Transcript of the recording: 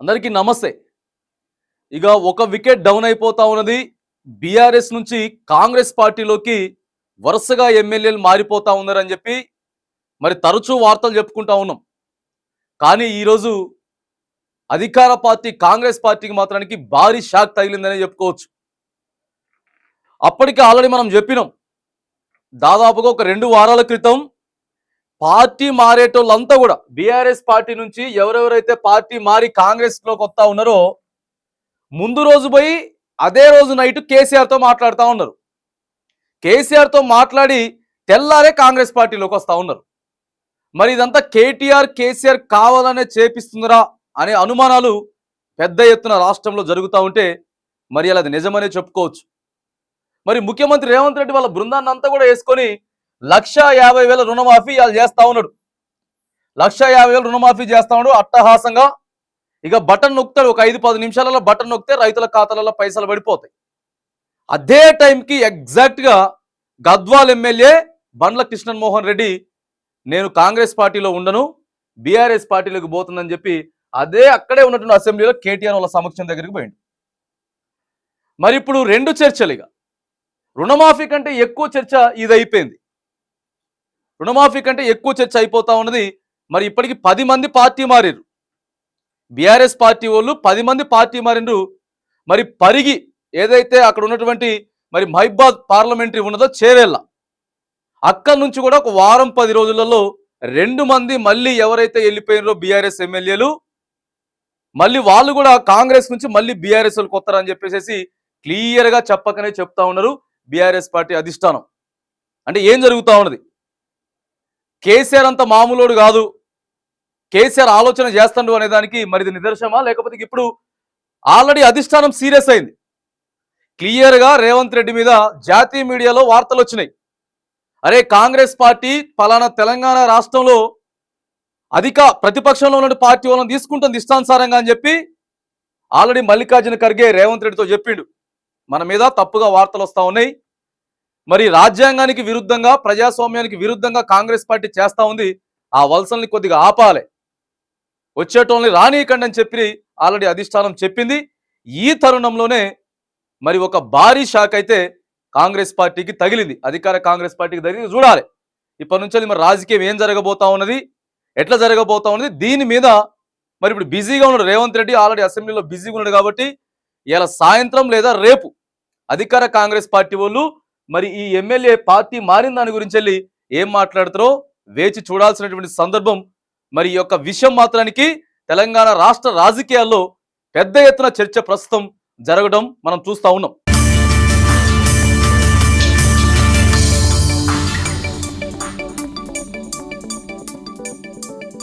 అందరికీ నమస్తే. ఇక ఒక వికెట్ డౌన్ అయిపోతా ఉన్నది. బీఆర్ఎస్ నుంచి కాంగ్రెస్ పార్టీలోకి వరుసగా ఎమ్మెల్యేలు మారిపోతా ఉన్నారని చెప్పి మరి తరచూ వార్తలు చెప్పుకుంటా ఉన్నాం. కానీ ఈరోజు అధికార పార్టీ కాంగ్రెస్ పార్టీకి మాత్రానికి భారీ షాక్ తగిలిందని చెప్పుకోవచ్చు. అప్పటికే ఆల్రెడీ మనం చెప్పినాం. దాదాపుగా ఒక రెండు వారాల క్రితం పార్టీ మారేటోళ్ళంతా కూడా బీఆర్ఎస్ పార్టీ నుంచి ఎవరెవరైతే పార్టీ మారి కాంగ్రెస్లోకి వస్తా ఉన్నారో ముందు రోజు పోయి అదే రోజు నైట్ కేసీఆర్తో మాట్లాడుతూ ఉన్నారు. కేసీఆర్తో మాట్లాడి తెల్లారే కాంగ్రెస్ పార్టీలోకి వస్తా ఉన్నారు. మరి ఇదంతా కేటీఆర్ కేసీఆర్ కావాలనే చేపిస్తుందిరా అనే అనుమానాలు పెద్ద ఎత్తున రాష్ట్రంలో జరుగుతూ ఉంటే మరి అలా అది నిజమనే చెప్పుకోవచ్చు. మరి ముఖ్యమంత్రి రేవంత్ రెడ్డి వాళ్ళ బృందాన్ని అంతా కూడా వేసుకొని లక్ష యాభై వేల రుణమాఫీ వాళ్ళు చేస్తా ఉన్నాడు. లక్ష యాభై వేల రుణమాఫీ చేస్తా ఉన్నాడు. అట్టహాసంగా ఇక బటన్ నొక్కుతాడు ఒక ఐదు పది నిమిషాలలో బటన్ నొక్కితే రైతుల ఖాతాలలో పైసలు పడిపోతాయి. అదే టైంకి ఎగ్జాక్ట్గా గద్వాల్ ఎమ్మెల్యే బండ్ల కృష్ణన్ మోహన్ రెడ్డి నేను కాంగ్రెస్ పార్టీలో ఉండను బీఆర్ఎస్ పార్టీలోకి పోతుందని చెప్పి అదే అక్కడే ఉన్నటువంటి అసెంబ్లీలో కేటీఆర్ వాళ్ళ సమక్షం దగ్గరికి పోయింది మరి ఇప్పుడు రెండు చర్చలు ఇక. రుణమాఫీ కంటే ఎక్కువ చర్చ ఇది అయిపోయింది రుణమాఫీ కంటే ఎక్కువ చర్చ అయిపోతా ఉన్నది. మరి ఇప్పటికి పది మంది పార్టీ మారిరు బీఆర్ఎస్ పార్టీ వాళ్ళు పది మంది పార్టీ మారిండ్రు. మరి పరిగి ఏదైతే అక్కడ ఉన్నటువంటి మరి మహిబాద్ పార్లమెంటరీ ఉన్నదో చేరేళ్ళ. అక్కడి నుంచి కూడా ఒక వారం పది రోజులలో రెండు మంది మళ్ళీ ఎవరైతే వెళ్ళిపోయినారో బీఆర్ఎస్ ఎమ్మెల్యేలు మళ్ళీ వాళ్ళు కూడా కాంగ్రెస్ నుంచి మళ్ళీ బీఆర్ఎస్ వాళ్ళు కొత్తారని చెప్పేసి క్లియర్గా చెప్పకనే చెప్తా ఉన్నారు బీఆర్ఎస్ పార్టీ అధిష్టానం. అంటే ఏం జరుగుతూ ఉన్నది? కేసీఆర్ అంత మామూలోడు కాదు. కేసీఆర్ ఆలోచన చేస్తాడు అనే దానికి మరి ఇది లేకపోతే ఇప్పుడు ఆల్రెడీ అధిష్టానం సీరియస్ అయింది. క్లియర్గా రేవంత్ రెడ్డి మీద జాతీయ మీడియాలో వార్తలు వచ్చినాయి. అరే కాంగ్రెస్ పార్టీ పలానా తెలంగాణ రాష్ట్రంలో అధిక ప్రతిపక్షంలో ఉన్న పార్టీ వాళ్ళని తీసుకుంటుంది ఇష్టానుసారంగా అని చెప్పి ఆల్రెడీ మల్లికార్జున ఖర్గే రేవంత్ రెడ్డితో చెప్పిండు. మన మీద తప్పుగా వార్తలు వస్తూ ఉన్నాయి. మరి రాజ్యాంగానికి విరుద్ధంగా ప్రజాస్వామ్యానికి విరుద్ధంగా కాంగ్రెస్ పార్టీ చేస్తా ఉంది. ఆ వలసల్ని కొద్దిగా ఆపాలి. వచ్చేటోళ్ళని రానీయకండి అని చెప్పి ఆల్రెడీ అధిష్టానం చెప్పింది. ఈ తరుణంలోనే మరి ఒక భారీ షాక్ అయితే కాంగ్రెస్ పార్టీకి తగిలింది. అధికార కాంగ్రెస్ పార్టీకి తగిలింది. చూడాలి. ఇప్పటి నుంచి మరి రాజకీయం ఏం జరగబోతా ఉన్నది? ఎట్లా జరగబోతా ఉన్నది? దీని మీద మరి ఇప్పుడు బిజీగా ఉన్నాడు రేవంత్ రెడ్డి. ఆల్రెడీ అసెంబ్లీలో బిజీగా ఉన్నాడు కాబట్టి ఇలా సాయంత్రం లేదా రేపు అధికార కాంగ్రెస్ పార్టీ వాళ్ళు మరి ఈ ఎమ్మెల్యే పార్టీ మారిన దాని గురించి వెళ్ళి ఏం మాట్లాడతారో వేచి చూడాల్సినటువంటి సందర్భం మరి ఈ యొక్క విషయం మాత్రానికి తెలంగాణ రాష్ట్ర రాజకీయాల్లో పెద్ద ఎత్తున చర్చ ప్రస్తుతం జరగడం మనం చూస్తా ఉన్నాం.